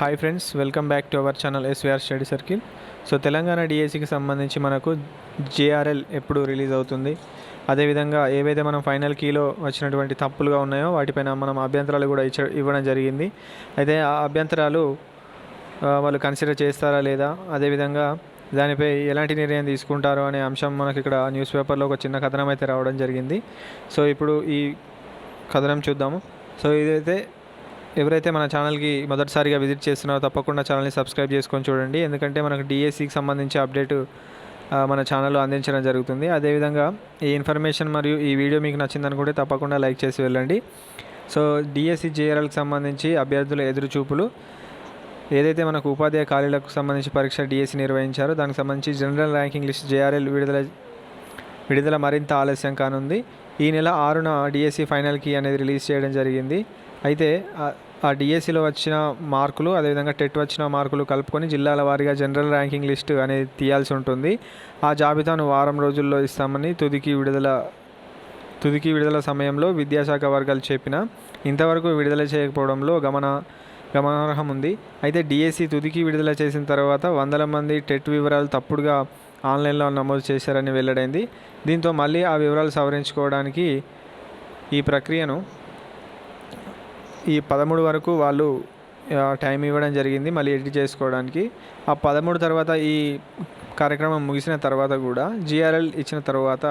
Hi friends welcome back to our channel SVR study circle so Telangana డిఎస్సికి సంబంధించి మనకు జేఆర్ఎల్ ఎప్పుడు రిలీజ్ అవుతుంది? అదేవిధంగా ఏవైతే మనం ఫైనల్ కీలో వచ్చినటువంటి తప్పులుగా ఉన్నాయో వాటిపైన మనం అభ్యంతరాలు కూడా ఇచ్చ ఇవ్వడం జరిగింది. అయితే ఆ అభ్యంతరాలు వాళ్ళు కన్సిడర్ చేస్తారా లేదా? అదేవిధంగా దానిపై ఎలాంటి నిర్ణయం తీసుకుంటారు అనే అంశం మనకి ఇక్కడ న్యూస్ పేపర్లో ఒక చిన్న కథనం అయితే రావడం జరిగింది. సో ఇప్పుడు ఈ కథనం చూద్దాము. సో ఇదైతే ఎవరైతే మన ఛానల్కి మొదటిసారిగా విజిట్ చేస్తున్నారో తప్పకుండా ఛానల్ని సబ్స్క్రైబ్ చేసుకొని చూడండి. ఎందుకంటే మనకు డిఎస్సికి సంబంధించి అప్డేట్ మన ఛానల్లో అందించడం జరుగుతుంది. అదేవిధంగా ఈ ఇన్ఫర్మేషన్ మరియు ఈ వీడియో మీకు నచ్చిందనుకుంటే తప్పకుండా లైక్ చేసి వెళ్ళండి. సో డిఎస్సి జేఆర్ఎల్కి సంబంధించి అభ్యర్థుల ఎదురుచూపులు. ఏదైతే మనకు ఉపాధ్యాయ ఖాళీలకు సంబంధించి పరీక్ష డిఎస్సి నిర్వహించారో దానికి సంబంధించి జనరల్ ర్యాంకింగ్ లిస్ట్ జేఆర్ఎల్ విడుదల విడుదల మరింత ఆలస్యం కానుంది. ఈ నెల ఆరున డిఎస్సి ఫైనల్కి అనేది రిలీజ్ చేయడం జరిగింది. అయితే ఆ- డిఎస్సిలో వచ్చిన మార్కులు అదేవిధంగా టెట్ వచ్చిన మార్కులు కలుపుకొని జిల్లాల వారీగా జనరల్ ర్యాంకింగ్ లిస్టు అనేది తీయాల్సి ఉంటుంది. ఆ జాబితాను వారం రోజుల్లో ఇస్తామని తుదికి విడుదల తుదికి విడుదల సమయంలో విద్యాశాఖ వర్గాలు చెప్పిన ఇంతవరకు విడుదల చేయకపోవడంలో గమన గమనార్హం ఉంది. అయితే డిఎస్సి తుదికి విడుదల చేసిన తర్వాత వందల మంది టెట్ వివరాలు తప్పుడుగా ఆన్లైన్లో నమోదు చేశారని వెల్లడైంది. దీంతో మళ్ళీ ఆ వివరాలు సవరించుకోవడానికి ఈ ప్రక్రియను ఈ పదమూడు వరకు వాళ్ళు టైం ఇవ్వడం జరిగింది మళ్ళీ ఎడిట్ చేసుకోవడానికి. ఆ పదమూడు తర్వాత ఈ కార్యక్రమం ముగిసిన తర్వాత కూడా జిఆర్ఎల్ ఇచ్చిన తర్వాత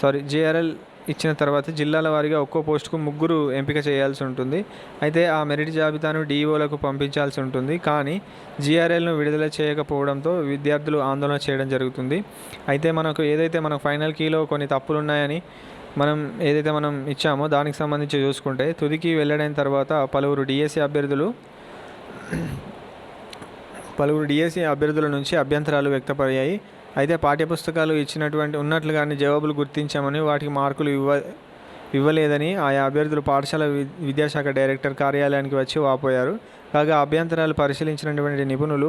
సారీ జిఆర్ఎల్ ఇచ్చిన తర్వాత జిల్లాల వారీగా ఒక్కో పోస్టుకు ముగ్గురు ఎంపిక చేయాల్సి ఉంటుంది. అయితే ఆ మెరిట్ జాబితాను డిఈఓలకు పంపించాల్సి ఉంటుంది. కానీ జిఆర్ఎల్ను విడుదల చేయకపోవడంతో విద్యార్థులు ఆందోళన చేయడం జరుగుతుంది. అయితే మనకు ఏదైతే మన ఫైనల్ కీలో కొన్ని తప్పులు ఉన్నాయని మనం ఏదైతే మనం ఇచ్చామో దానికి సంబంధించి చూసుకుంటే తుదికి వెళ్ళడం తర్వాత పలువురు డిఎస్సి అభ్యర్థులు పలువురు డిఎస్సి అభ్యర్థుల నుంచి అభ్యంతరాలు వ్యక్తపయ్యాయి అయితే పాఠ్యపుస్తకాలు ఇచ్చినటువంటి ఉన్నట్లుగానే జవాబులు గుర్తించామని వాటికి మార్కులు ఇవ్వ ఇవ్వలేదని ఆయా అభ్యర్థులు పాఠశాల వి- విద్యాశాఖ డైరెక్టర్ కార్యాలయానికి వచ్చి వాపోయారు. కాగా అభ్యంతరాలు పరిశీలించినటువంటి నిపుణులు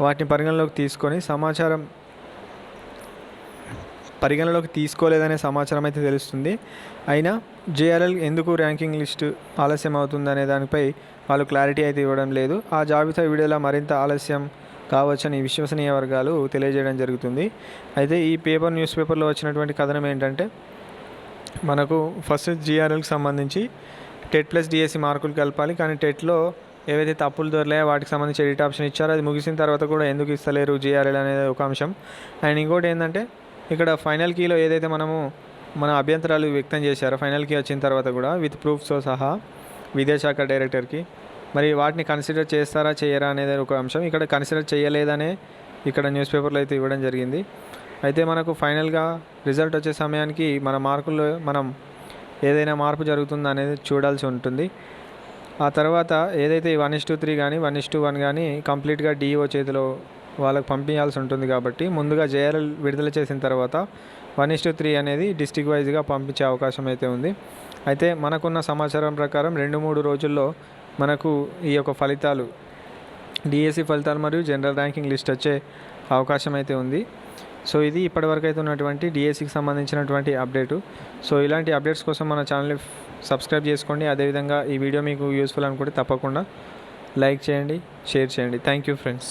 వాటిని పరిగణలోకి తీసుకొని సమాచారం పరిగణలోకి తీసుకోలేదనే సమాచారం అయితే తెలుస్తుంది. అయినా జేఆర్ఎల్ ఎందుకు ర్యాంకింగ్ లిస్ట్ ఆలస్యం అవుతుందనే దానిపై వాళ్ళు క్లారిటీ అయితే ఇవ్వడం లేదు. ఆ జాబితా వీడియోలో మరింత ఆలస్యం కావచ్చని విశ్వసనీయ వర్గాలు తెలియజేయడం జరుగుతుంది. అయితే ఈ పేపర్ న్యూస్ పేపర్లో వచ్చినటువంటి కథనం ఏంటంటే మనకు ఫస్ట్ జిఆర్ఎల్కి సంబంధించి టెట్ ప్లస్ డిఎస్సి మార్కులు కలపాలి. కానీ టెట్లో ఏవైతే తప్పులు దొరలాయో వాటికి సంబంధించి ఎడిట్ ఆప్షన్ ఇచ్చారో అది ముగిసిన తర్వాత కూడా ఎందుకు ఇస్తలేరు జిఆర్ఎల్ అనేది ఒక అంశం. అండ్ ఇంకోటి ఏంటంటే ఇక్కడ ఫైనల్ కీలో ఏదైతే మనము మన అభ్యంతరాలు వ్యక్తం చేశారో ఫైనల్ కీ వచ్చిన తర్వాత కూడా విత్ ప్రూఫ్స్తో సహా విదేశాఖ డైరెక్టర్కి. మరి వాటిని కన్సిడర్ చేస్తారా చేయరా అనేది ఒక అంశం. ఇక్కడ కన్సిడర్ చేయలేదనే ఇక్కడ న్యూస్ పేపర్లో అయితే ఇవ్వడం జరిగింది. అయితే మనకు ఫైనల్గా రిజల్ట్ వచ్చే సమయానికి మన మార్కుల్లో మనం ఏదైనా మార్పు జరుగుతుందా అనేది చూడాల్సి ఉంటుంది. ఆ తర్వాత ఏదైతే వన్ ఇస్ టూ త్రీ కానీ వన్ ఇస్ టూ వన్ కానీ కంప్లీట్గా డిఓ చేతిలో వాళ్ళకి పంపించాల్సి ఉంటుంది కాబట్టి ముందుగా జేఆర్ఎల్ విడుదల చేసిన తర్వాత వన్ ఇస్ టూ త్రీ అనేది డిస్టిక్ వైజ్గా పంపించే అవకాశం అయితే ఉంది. అయితే మనకున్న సమాచారం ప్రకారం రెండు మూడు రోజుల్లో మనకు ఈ యొక్క ఫలితాలు డిఎస్సి ఫలితాలు మరియు జనరల్ ర్యాంకింగ్ లిస్ట్ వచ్చే అవకాశం అయితే ఉంది. సో ఇది ఇప్పటివరకు అయితే ఉన్నటువంటి డిఎస్సికి సంబంధించినటువంటి అప్డేటు. సో ఇలాంటి అప్డేట్స్ కోసం మన ఛానల్ని సబ్స్క్రైబ్ చేసుకోండి. అదేవిధంగా ఈ వీడియో మీకు యూస్ఫుల్ అనుకుంటే తప్పకుండా లైక్ చేయండి షేర్ చేయండి. Thank you friends.